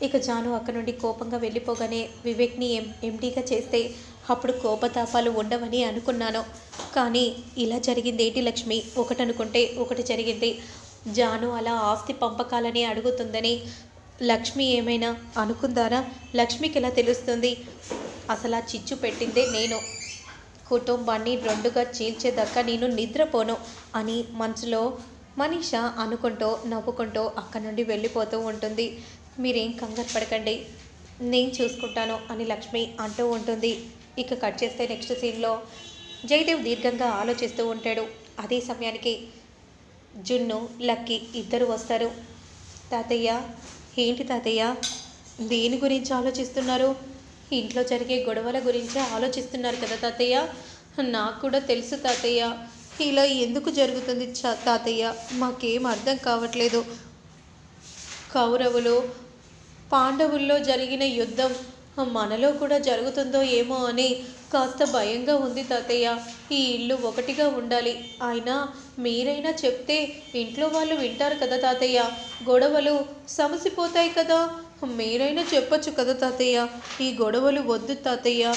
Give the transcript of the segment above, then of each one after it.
ఇక జాను అక్కడి నుండి కోపంగా వెళ్ళిపోగానే వివేక్ని ఎం ఎండీగా చేస్తే అప్పుడు కోపతాపాలు ఉండవని అనుకున్నాను. కానీ ఇలా జరిగింది ఏంటి లక్ష్మి? ఒకటి అనుకుంటే ఒకటి జరిగింది. జాను అలా ఆస్తి పంపకాలని అడుగుతుందని లక్ష్మి ఏమైనా అనుకుందారా? లక్ష్మికి ఎలా తెలుస్తుంది? అసలు ఆ చిచ్చు పెట్టిందే నేను. కుటుంబాన్ని రెండుగా చీల్చేదాకా నేను నిద్రపోను అని మనసులో మనీష అనుకుంటూ నవ్వుకుంటూ అక్కడి నుండి వెళ్ళిపోతూ ఉంటుంది. మీరేం కంగారు పడకండి. నేను చూసుకుంటాను అని లక్ష్మి అంటూ ఉంటుంది. ఇక కట్ చేస్తే నెక్స్ట్ సీన్లో జయదేవ్ దీర్ఘంగా ఆలోచిస్తూ ఉంటాడు. అదే సమయానికి జున్ను లక్కీ ఇద్దరు వస్తారు. తాతయ్య ఏంటి తాతయ్య? దేని గురించి ఆలోచిస్తున్నారు? ఇంట్లో జరిగే గొడవల గురించే ఆలోచిస్తున్నారు కదా తాతయ్య? నాకు కూడా తెలుసు తాతయ్య. ఇలా ఎందుకు జరుగుతుంది చ- తాతయ్య? మాకేం అర్థం కావట్లేదు. కౌరవులు పాండవుల్లో జరిగిన యుద్ధం మనలో కూడా జరుగుతుందో ఏమో అని కాస్త భయంగా ఉంది తాతయ్య. ఈ ఇల్లు ఒకటిగా ఉండాలి. అయినా మీరైనా చెప్తే ఇంట్లో వాళ్ళు వింటారు కదా తాతయ్య. గొడవలు సమసిపోతాయి కదా. మీరైనా చెప్పొచ్చు కదా తాతయ్య. ఈ గొడవలు వద్దు తాతయ్య.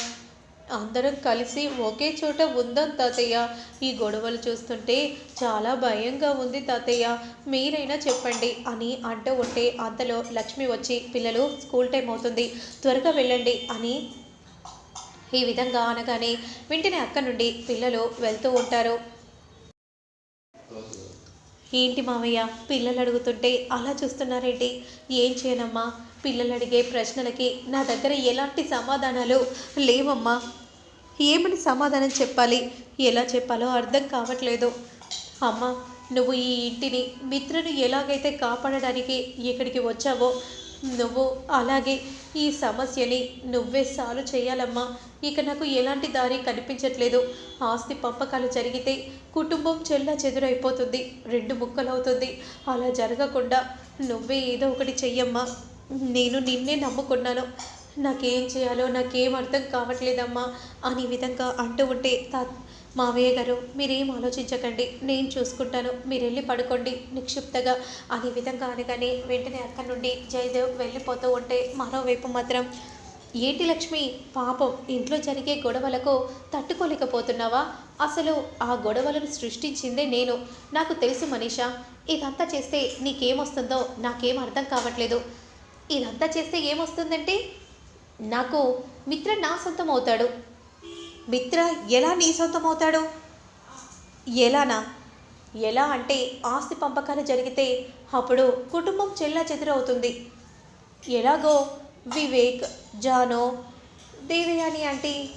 అందరం కలిసి ఒకే చోట ఉందాం తాతయ్య. ఈ గొడవలు చూస్తుంటే చాలా భయంగా ఉంది తాతయ్య. మీరైనా చెప్పండి అని అంటూ ఉంటే అంతలో లక్ష్మి వచ్చి పిల్లలు స్కూల్ టైం అవుతుంది త్వరగా వెళ్ళండి అని ఈ విధంగా అనగానే వెంటనే అక్క నుండి పిల్లలు వెళ్తూ ఉంటారు. ఏంటి మావయ్య? పిల్లలు అడుగుతుంటే అలా చూస్తున్నారేంటి? ఏం చేయనమ్మా? పిల్లలు అడిగే ప్రశ్నలకి నా దగ్గర ఎలాంటి సమాధానాలు లేవమ్మా. ఏమని సమాధానం చెప్పాలి? ఎలా చెప్పాలో అర్థం కావట్లేదు. అమ్మ నువ్వు ఈ ఇంటిని మిత్రను ఎలాగైతే కాపాడడానికి ఇక్కడికి వచ్చావో నువ్వు అలాగే ఈ సమస్యని నువ్వే సాల్వ్ చేయాలమ్మా. ఇక నాకు ఎలాంటి దారి కనిపించట్లేదు. ఆస్తి పంపకాలు జరిగితే కుటుంబం చెల్ల చెదురైపోతుంది. రెండు ముక్కలవుతుంది. అలా జరగకుండా నువ్వే ఏదో ఒకటి చెయ్యమ్మా. నేను నిన్నే నమ్ముకున్నాను. నాకేం చేయాలో నాకేం అర్థం కావట్లేదమ్మా. అని విధంగా అంటూ ఉంటే తా మావయ్య గారు మీరేం ఆలోచించకండి. నేను చూసుకుంటాను. మీరు వెళ్ళి పడుకోండి. నిక్షిప్తగా. అనే విధంగా అనగానే వెంటనే అక్కడి నుండి జయదేవ్ వెళ్ళిపోతూ ఉంటే మరోవైపు మాత్రం ఏంటి లక్ష్మి? పాపం ఇంట్లో జరిగే గొడవలకు తట్టుకోలేకపోతున్నావా? అసలు ఆ గొడవలను సృష్టించిందే నేను. నాకు తెలుసు మనీషా ఇదంతా చేస్తే నీకేమొస్తుందో నాకేం అర్థం కావట్లేదు. ఇదంతా చేస్తే ఏమొస్తుందంటే నాకు మిత్ర నా సొంతం అవుతాడు మిత్ర ఎలా నీ సొంతం అవుతాడు? ఎలానా? ఎలా అంటే ఆస్తి పంపకాలు జరిగితే అప్పుడు కుటుంబం చెల్లా చెదురవుతుంది ఎలాగో వివేక్ జానో దేవయాని ఆంటీ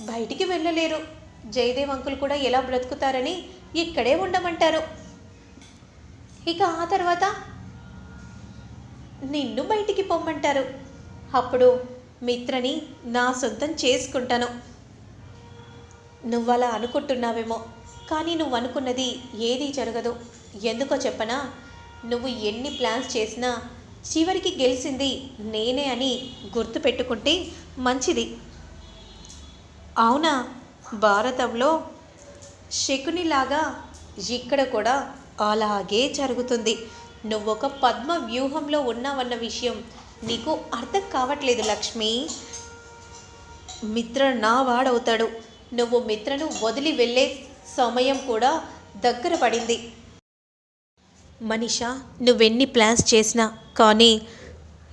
బయటికి వెళ్ళలేరు. జయదేవ్ అంకుల్ కూడా ఎలా బ్రతుకుతారని ఇక్కడే ఉండమంటారు. ఇక ఆ తర్వాత నిన్ను బయటికి పొమ్మంటారు. అప్పుడు మిత్రని నా సొంతం చేసుకుంటాను. నువ్వలా అనుకుంటున్నావేమో. కానీ నువ్వు అనుకున్నది ఏదీ జరగదు. ఎందుకో చెప్పనా? నువ్వు ఎన్ని ప్లాన్స్ చేసినా చివరికి గెలిచింది నేనే అని గుర్తుపెట్టుకుంటే మంచిది. అవునా? భారతంలో శకునిలాగా ఇక్కడ కూడా అలాగే జరుగుతుంది. నువ్వొక పద్మ వ్యూహంలో ఉన్నావన్న విషయం నీకు అర్థం కావట్లేదు లక్ష్మి. మిత్ర నా వాడవుతాడు. నువ్వు మిత్రను వదిలి వెళ్ళే సమయం కూడా దగ్గర పడింది. మనీషా నువ్వెన్ని ప్లాన్స్ చేసినా కానీ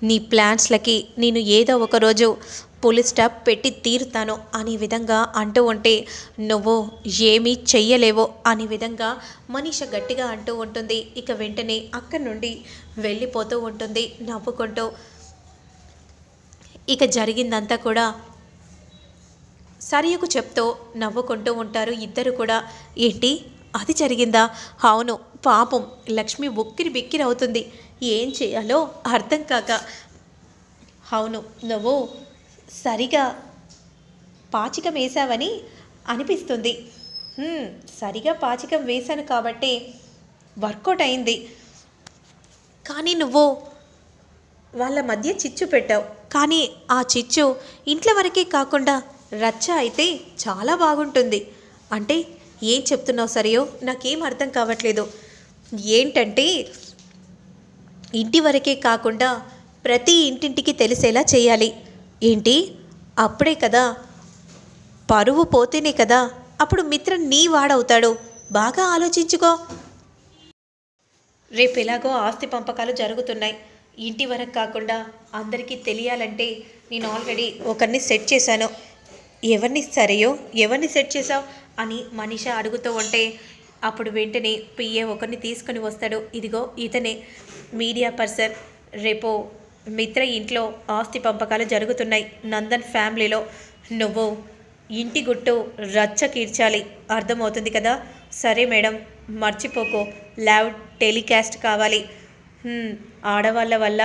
నీ ప్లాన్స్లకి నేను ఏదో ఒకరోజు పోలీస్ స్టాప్ పెట్టి తీరుతాను అనే విధంగా అంటూ ఉంటే నువ్వు ఏమీ చెయ్యలేవో అనే విధంగా మనిష గట్టిగా అంటూ ఉంటుంది. ఇక వెంటనే అక్కడి నుండి వెళ్ళిపోతూ ఉంటుంది నవ్వుకుంటూ. ఇక జరిగిందంతా కూడా సరియకు చెప్తూ నవ్వుకుంటూ ఉంటారు ఇద్దరు కూడా. ఏంటి? అది జరిగిందా? అవును పాపం లక్ష్మి ఉక్కిరి బిక్కిరి అవుతుంది. ఏం చేయాలో అర్థం కాక. అవును నువ్వు సరిగా పాచికం వేశావని అనిపిస్తుంది. సరిగా పాచికం వేశాను కాబట్టి వర్కౌట్ అయింది. కానీ నువ్వు వాళ్ళ మధ్య చిచ్చు పెట్టావు. కానీ ఆ చిచ్చు ఇంట్లో వరకే కాకుండా రచ్చ అయితే చాలా బాగుంటుంది. అంటే ఏం చెప్తున్నావు సరియో? నాకేం అర్థం కావట్లేదు. ఏంటంటే ఇంటి వరకే కాకుండా ప్రతి ఇంటింటికి తెలిసేలా చేయాలి. ఏంటి? అప్పుడే కదా. పరువు పోతేనే కదా. అప్పుడు మిత్ర నీ వాడవుతాడు. బాగా ఆలోచించుకో. రేపు ఎలాగో ఆస్తి పంపకాలు జరుగుతున్నాయి. ఇంటి వరకు కాకుండా అందరికీ తెలియాలంటే నేను ఆల్రెడీ ఒకరిని సెట్ చేశాను. ఎవరిని సరేయో? ఎవరిని సెట్ చేసావు అని మనిష అడుగుతూ ఉంటే అప్పుడు వెంటనే పిఏ ఒకరిని తీసుకొని వస్తాడు. ఇదిగో ఇతనే మీడియా పర్సన్. రేపు మిత్ర ఇంట్లో ఆస్తి పంపకాలు జరుగుతున్నాయి. నందన్ ఫ్యామిలీలో నువ్వు ఇంటి గుట్టు రచ్చ కీర్చాలి. అర్థమవుతుంది కదా? సరే మేడం మర్చిపోకు. లైవ్ టెలికాస్ట్ కావాలి. ఆడవాళ్ళ వల్ల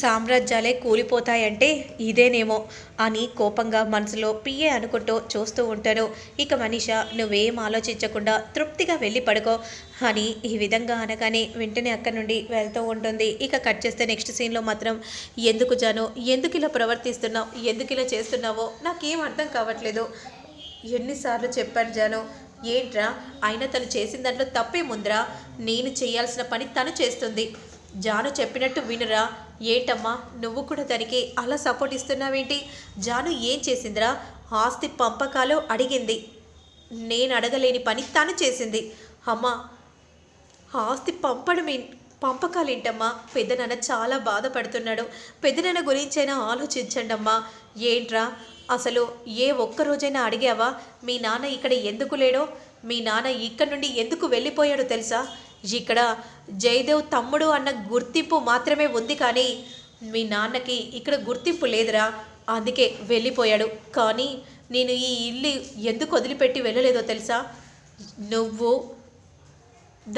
సామ్రాజ్యాలే కూలిపోతాయంటే ఇదేనేమో అని కోపంగా మనసులో పిఏ అనుకుంటూ చూస్తూ ఉంటాను ఇక మనిష నువ్వేం ఆలోచించకుండా తృప్తిగా వెళ్ళి పడుకో అని ఈ విధంగా అనగానే వెంటనే అక్కడి నుండి వెళ్తూ ఉంటుంది. ఇక కట్ చేస్తే నెక్స్ట్ సీన్లో మాత్రం ఎందుకు జాను? ఎందుకు ఇలా ప్రవర్తిస్తున్నావు? ఎందుకు ఇలా చేస్తున్నావో? నాకేం అర్థం కావట్లేదు. ఎన్నిసార్లు చెప్పాను జాను ఏంట్రా? అయినా తను చేసిన దాంట్లో తప్పేముందిరా నేను చేయాల్సిన పని తను చేస్తుంది. జాను చెప్పినట్టు వినురా? ఏంటమ్మా నువ్వు కూడా దానికి అలా సపోర్ట్ ఇస్తున్నావేంటి? జాను ఏం చేసిందిరా? ఆస్తి పంపకాలు అడిగింది. నేను అడగలేని పని తను చేసింది. అమ్మా ఆస్తి పంపడం ఏం- పంపకాలేంటమ్మా? పెద్దనాన్న చాలా బాధపడుతున్నాడు. పెద్దనాన్న గురించైనా ఆలోచించండి అమ్మా ఏంట్రా? అసలు ఏ ఒక్క రోజైనా అడిగావా? మీ నాన్న ఇక్కడ ఎందుకు లేడో? మీ నాన్న ఇక్కడ నుండి ఎందుకు వెళ్ళిపోయాడో తెలుసా? ఇక్కడ జయదేవ్ తమ్ముడు అన్న గుర్తింపు మాత్రమే ఉంది కానీ మీ నాన్నకి ఇక్కడ గుర్తింపు లేదురా. అందుకే వెళ్ళిపోయాడు. కానీ నేను ఈ ఇల్లు ఎందుకు వదిలిపెట్టి వెళ్ళలేదో తెలుసా? నువ్వు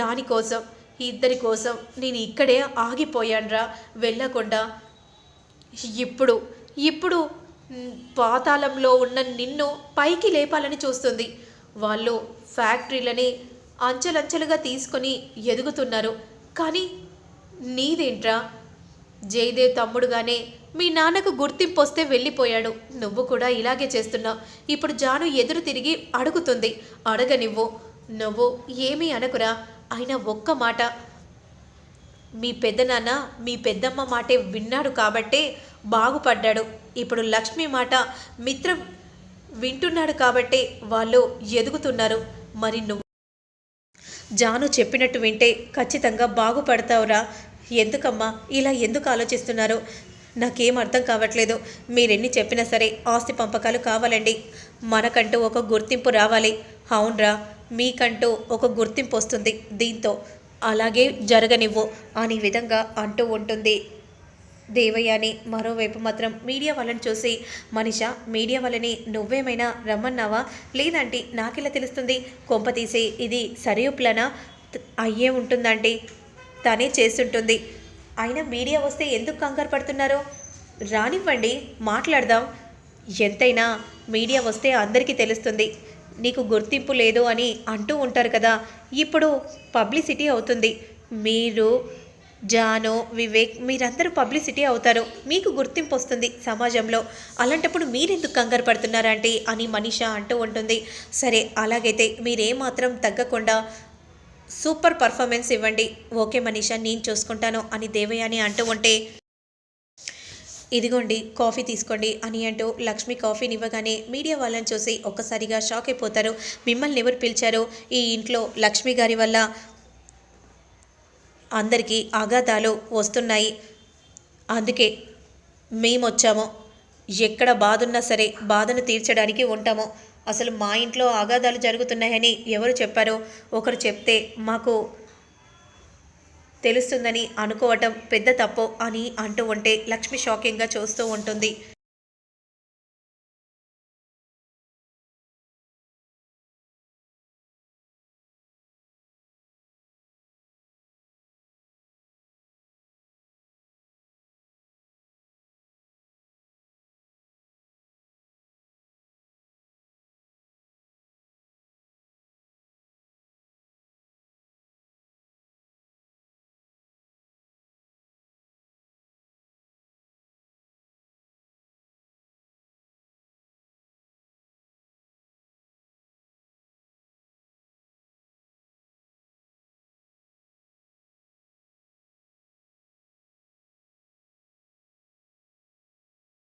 దానికోసం ఇద్దరి కోసం నేను ఇక్కడే ఆగిపోయాన్రా. వెళ్ళకుండా ఇప్పుడు ఇప్పుడు పాతాళంలో ఉన్న నిన్ను పైకి లేపాలని చూస్తుంది. వాళ్ళు ఫ్యాక్టరీలని అంచెలంచెలుగా తీసుకొని ఎదుగుతున్నారు. కానీ నీదేంట్రా? జయదేవ్ తమ్ముడుగానే మీ నాన్నకు గుర్తింపు వస్తే వెళ్ళిపోయాడు. నువ్వు కూడా ఇలాగే చేస్తున్నావు. ఇప్పుడు జాను ఎదురు తిరిగి అడుగుతుంది. అడగనివ్వు. నువ్వు ఏమీ అనకురా. అయినా ఒక్క మాట. మీ పెద్దనాన్న మీ పెద్దమ్మ మాటే విన్నాడు కాబట్టే బాగుపడ్డాడు. ఇప్పుడు లక్ష్మి మాట మిత్ర వింటున్నాడు కాబట్టే వాళ్ళు ఎదుగుతున్నారు. మరి నువ్వు జాను చెప్పినట్టు వింటే ఖచ్చితంగా బాగుపడతావురా. ఎందుకమ్మా? ఇలా ఎందుకు ఆలోచిస్తున్నారు? నాకేం అర్థం కావట్లేదు. మీరెన్ని చెప్పినా సరే ఆస్తి పంపకాలు కావాలండి. మనకంటూ ఒక గుర్తింపు రావాలి. అవునరా మీకంటూ ఒక గుర్తింపు వస్తుంది దీంతో. అలాగే జరగనివ్వు అనే విధంగా అంటూ ఉంటుంది దేవయ్యని మరోవైపు మాత్రం మీడియా వాళ్ళని చూసి మనిష మీడియా వాళ్ళని నువ్వేమైనా రమ్మన్నావా? లేదంటే నాకెలా తెలుస్తుంది? కొంప తీసి ఇది సరియు ప్లానా అయ్యే ఉంటుందండి తనే చేస్తుంటుంది. అయినా మీడియా వస్తే ఎందుకు కంగారు పడుతున్నారు? రానివ్వండి మాట్లాడదాం. ఎంతైనా మీడియా వస్తే అందరికీ తెలుస్తుంది. నీకు గుర్తింపు లేదు అని అంటూ ఉంటారు కదా ఇప్పుడు పబ్లిసిటీ అవుతుంది. మీరు జాను వివేక్ మీరందరూ పబ్లిసిటీ అవుతారు. మీకు గుర్తింపు వస్తుంది సమాజంలో. అలాంటప్పుడు మీరెందుకు కంగారు పడుతున్నారంటే అని మనీష అంటూ ఉంటుంది. సరే అలాగైతే మీరేమాత్రం తగ్గకుండా సూపర్ పర్ఫార్మెన్స్ ఇవ్వండి. ఓకే మనీష నేను చూసుకుంటాను అని దేవయాని అంటూ ఉంటే ఇదిగోండి కాఫీ తీసుకోండి అని అంటూ లక్ష్మి కాఫీని ఇవ్వగానే మీడియా వాళ్ళని చూసి ఒక్కసారిగా షాక్ అయిపోతారు. మిమ్మల్ని ఎవరు పిలిచారు? ఈ ఇంట్లో లక్ష్మి గారి వల్ల అందరికీ ఆఘాతాలు వస్తున్నాయి. అందుకే మేము వచ్చాము ఎక్కడ బాధ ఉన్నా సరే బాధను తీర్చడానికి ఉంటాము. అసలు మా ఇంట్లో ఆఘాతాలు జరుగుతున్నాయని ఎవరు చెప్పారో ఒకరు చెప్తే మాకు తెలుస్తుందని అనుకోవటం పెద్ద తప్పు అని అంటూ ఉంటే లక్ష్మి షాకింగ్గా చూస్తూ ఉంటుంది.